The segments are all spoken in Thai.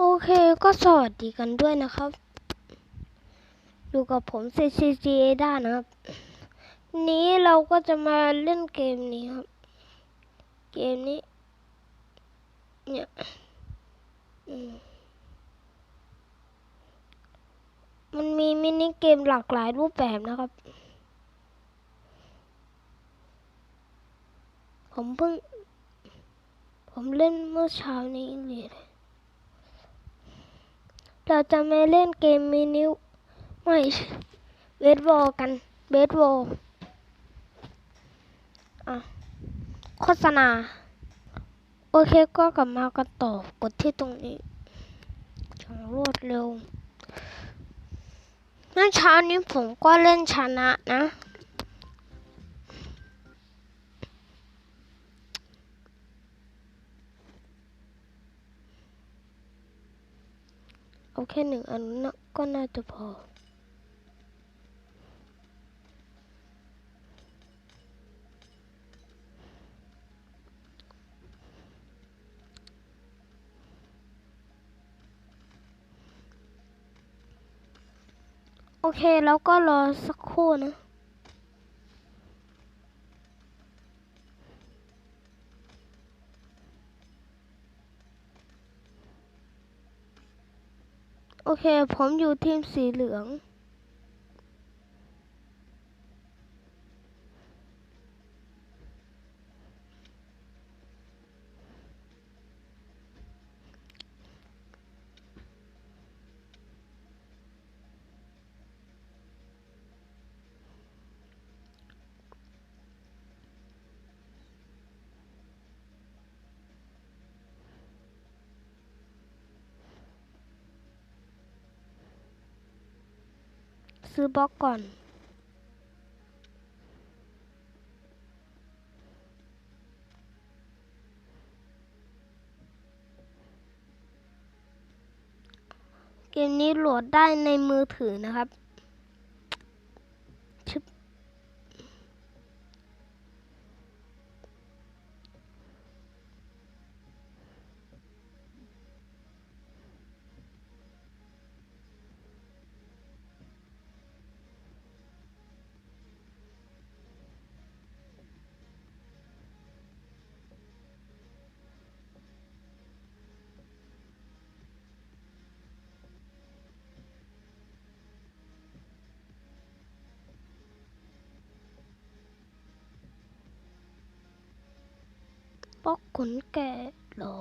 โอเคก็สวัสดีกันด้วยนะครับ อยู่กับผม CCG ด้านะครับ นี้เราก็จะมาเล่นเกมนี้ครับ เกมนี้ เนี่ยมันมีมินิเกมหลากหลายรูปแบบนะครับ ผมเพิ่ง ผมเล่นเมื่อเช้านี้เลย เราจะม่เล่นเกมมินิไม่เบสบอลกันเบสบอลอะโฆษณา โอเคก็กลับมากันต่อกดที่ตรงนี้อย่างรวดเร็วเมื่อเช้านี้ผมก็เล่นชนะนะ เอาแค่หนึ่งอันนะก็น่าจะพอ โอเค แล้วก็รอสักครู่นะ โอเค ผมอยู่ทีมสีเหลือง ซื้อบล็อกก่อน เกมนี้โหลดได้ในมือถือนะครับ บล็อกขนแกะหรอ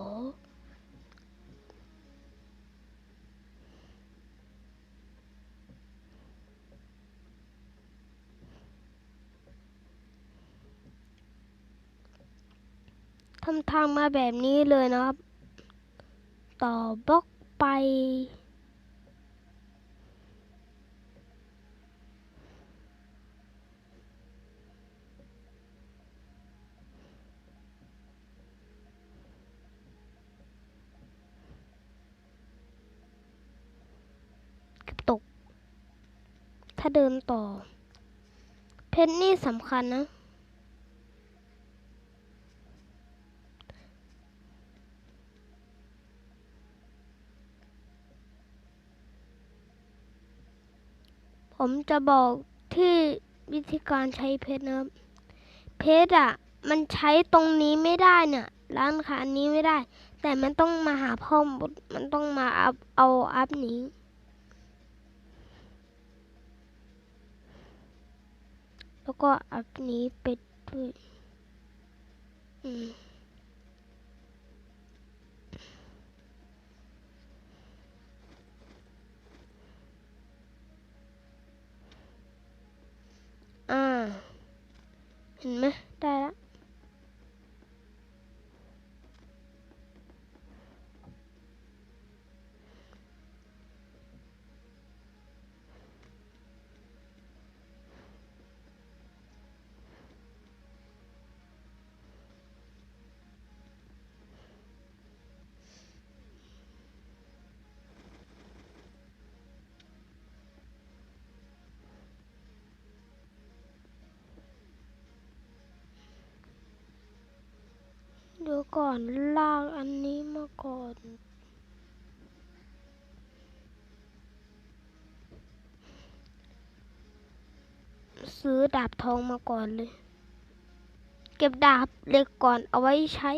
ทำทางมาแบบนี้เลยนะครับ ต่อบล็อกไป ตก ถ้า เดินต่อ เพชรนี่สำคัญนะ ผมจะบอกที่วิธีการใช้เพชรนะครับ เพชรอะ มันใช้ตรงนี้ไม่ได้เนี่ย ร้านค้านี้ไม่ได้ แต่มันต้องมาหาพ่อมมันต้องมาอัพเอาอัพนี้ แล้วก็อัพนี้ไปด้วยอืมอ่า เห็นไหม เดี๋ยวก่อนลากอันนี้มาก่อน ซื้อดาบทองมาก่อนเลย เก็บดาบเล็กก่อนเอาไว้ใช้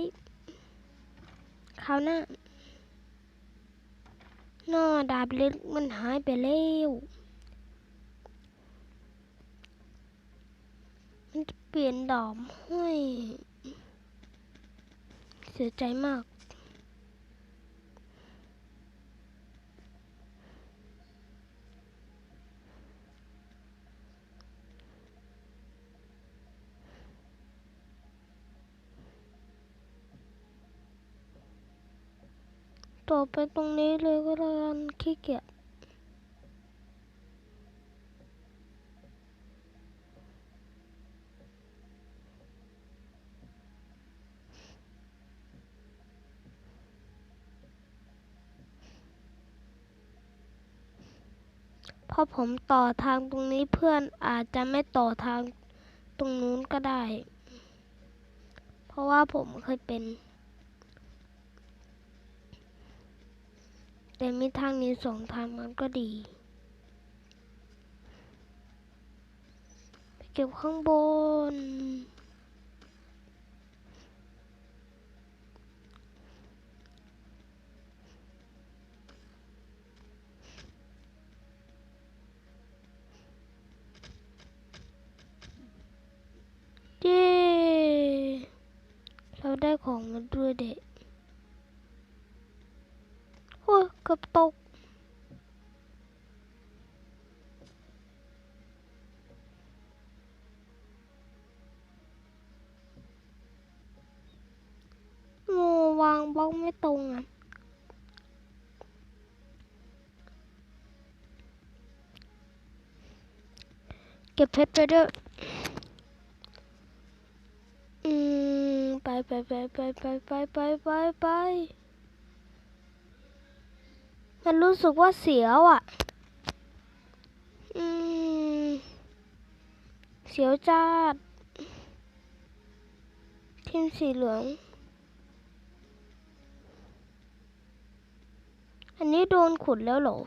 คราวหน้าน้าดาบเล็กมันหายไปแล้วมันจะเปลี่ยนดอมให้ สียใจมากต่อไปตรงนี้เลยก็แล้วกันขี้เกียจ พอผมต่อทางตรงนี้เพื่อนอาจจะไม่ต่อทางตรงนู้นก็ได้ เพราะว่าผมเคยเป็น แต่มีทางนี้สองทางมันก็ดี ไปเก็บข้างบน เย้ เราได้ของมาด้วยเด็กโอ้ยเกือบตก โมวางบล็อกไม่ตรงอะเก็บเพชรไปด้วยอืม ไปไปไปไปไปไปไปไปไปมันรู้สึกว่าเสียวอะ อืม เสียวจัดทีมสีเหลือง อันนี้โดนขุดแล้วเหรอ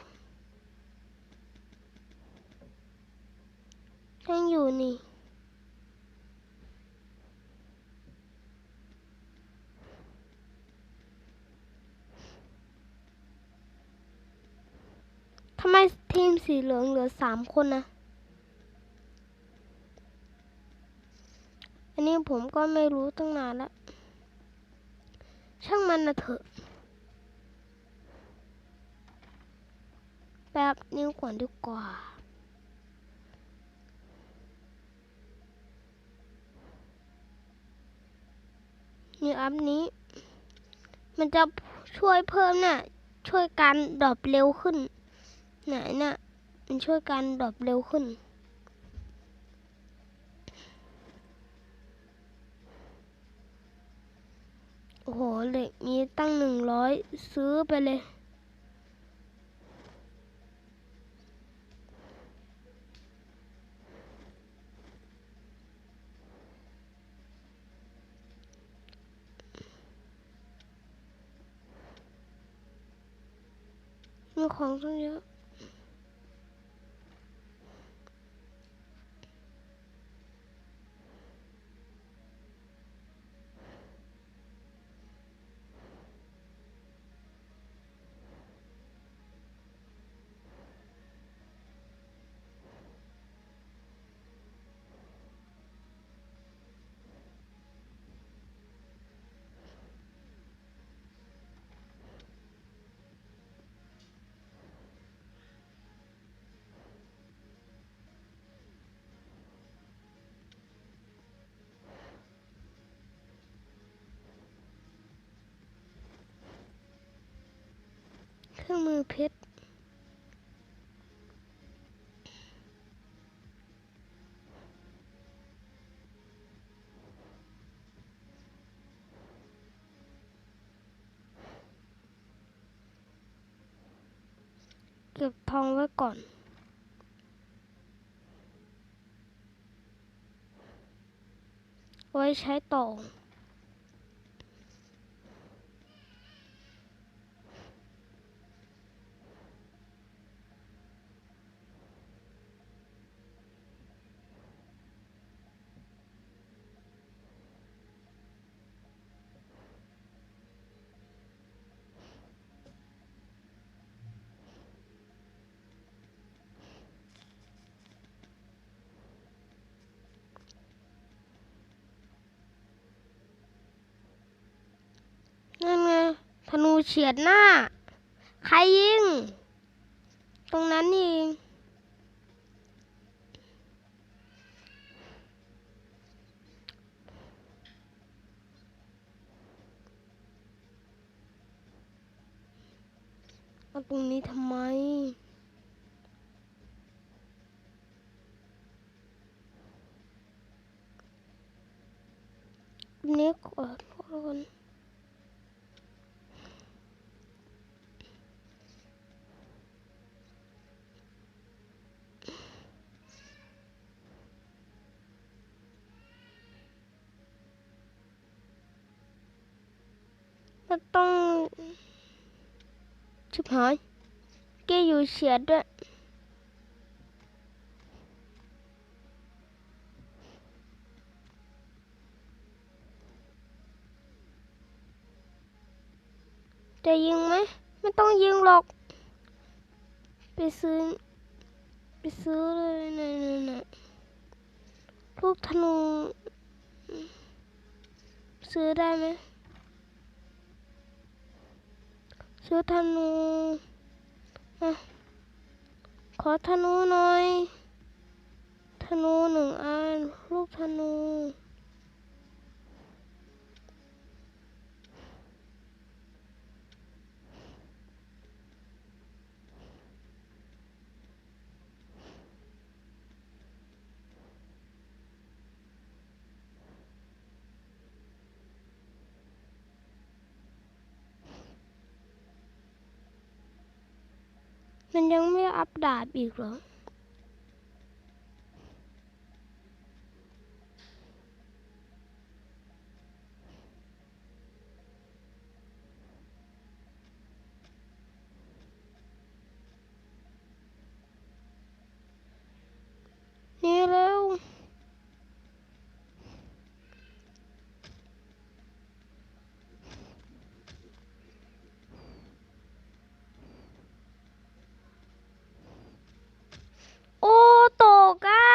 ยังอยู่นี่ ทำไมทีมสีเหลืองเหลือสามคนนะ อันนี้ผมก็ไม่รู้ตั้งนานแล้วช่างมันนะเถอะแบบนิ้วก่อนดีกว่านี่อัพนี้ มันจะช่วยเพิ่มน่ะ ช่วยการดรอปเร็วขึ้น ไหนน่ะมันช่วยการดรอปเร็วขึ้น โอ้โห เหล็กมีตั้งหนึ่งร้อยซื้อไปเลยมีของตั้งเยอะ เครื่องเพชรเก็บทองไว้ก่อนไว้ใช้ต่อ นั่นไงธนูเฉียดหน้า ใครยิง ตรงนั้นนี่เองมาตรงนี้ทำไม นี้ก่อนทุกคน มันต้องชิบหายเกอยู่เฉียดด้วยจะยิงไหมไม่ต้องยิงหรอก ไปซื้อ ไปซื้อเลยนะนะนะลูกธนู ซื้อได้ไหม ซื้อธนูอะขอธนูหน่อย ธนูหนึ่งอันลูกธนู มันยังไม่อัปดาตอีกเหรอ นี่เร็ว โอ้ตกอะ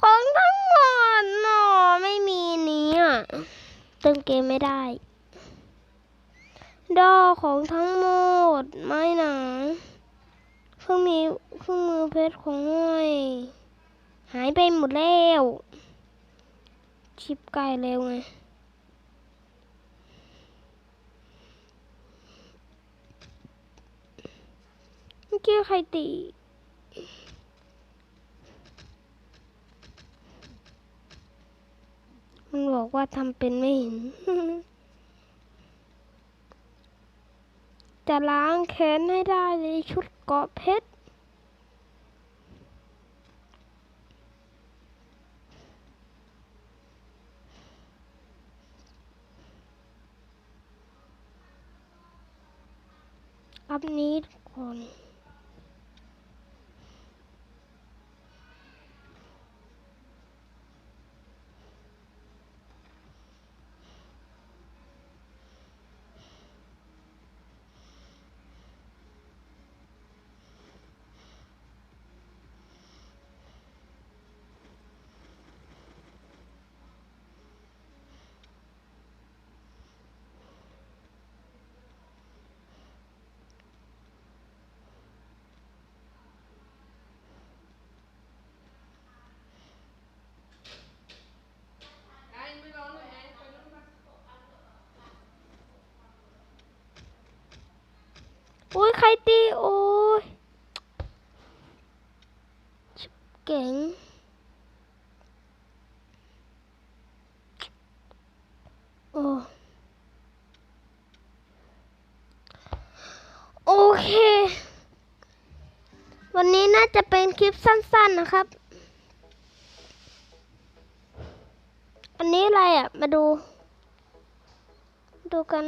ของทั้งหมดหนอไม่มีนี้อะเติมเกมไม่ได้ ดอ ของทั้งหมด ไม่หนาเครื่องมีเครื่องมือเพชรของห้อยหายไปหมดแล้วชิปไกลเร็วไงเมื่อกี้ใครตีมันบอกว่าทำเป็นไม่เห็น จะล้างแค้นให้ได้ในชุดเกาะเพชร อัพนี้ก่อน โอ้ยใครตีโอ้ยชิบเก่งโอ้โอเค วันนี้น่าจะเป็นคลิปสั้นๆนะครับ อันนี้อะไรอะ มาดู ดูกัน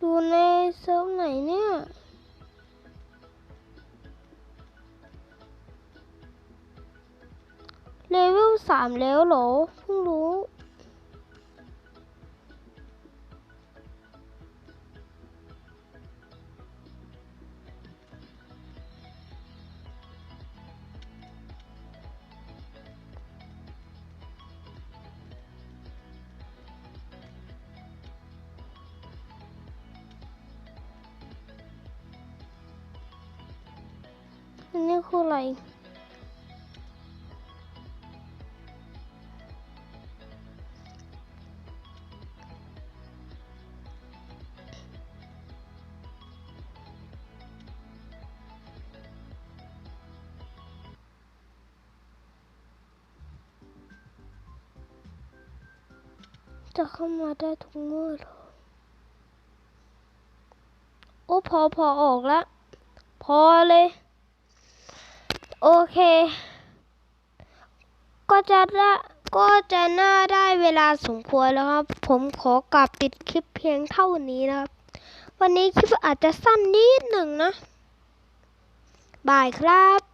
ดูในเซิร์ฟไหนเนี่ยเลเวลสามแล้วเหรอ อันนี้คืออะไรจะเข้ามาได้ทุกเมื่อเหรอโอ้พอพอออกแล้วพอเลย โอเค ก็จะได้ก็จะน่าได้เวลาสมควรแล้วครับ ผมขอกลับปิดคลิปเพียงเท่านี้นะครับ วันนี้คลิปอาจจะสั้นนิดหนึ่งนะบายครับ